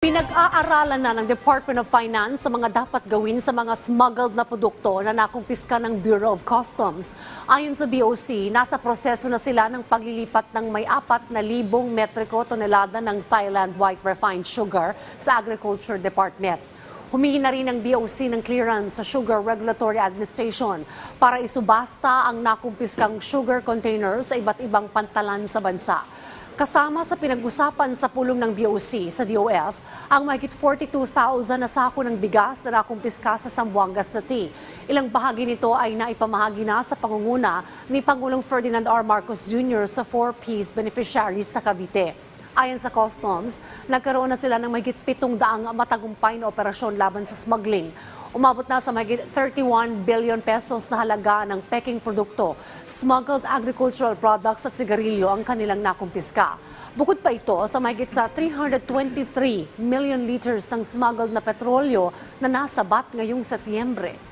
Pinag-aaralan na ng Department of Finance sa mga dapat gawin sa mga smuggled na produkto na nakumpiska ng Bureau of Customs. Ayon sa BOC, nasa proseso na sila ng paglilipat ng may apat na libong metriko tonelada ng Thailand white refined sugar sa Agriculture Department. Humingi na rin ng BOC ng clearance sa Sugar Regulatory Administration para isubasta ang nakumpiskang sugar containers sa iba't ibang pantalan sa bansa. Kasama sa pinag-usapan sa pulong ng BOC sa DOF ang mahigit 42,000 na sako ng bigas na nakumpiska sa Zamboanga City. Ilang bahagi nito ay naipamahagi na sa pangunguna ni Pangulong Ferdinand R. Marcos Jr. sa 4Ps beneficiaries sa Cavite. Ayon sa Customs, nagkaroon na sila ng mahigit 700 matagumpay na operasyon laban sa smuggling. Umabot na sa mahigit 31 billion pesos na halaga ng peking produkto, smuggled agricultural products at sigarilyo ang kanilang nakumpiska. Bukod pa ito sa mahigit sa 323 million liters ng smuggled na petrolyo na nasabat ngayong Setyembre.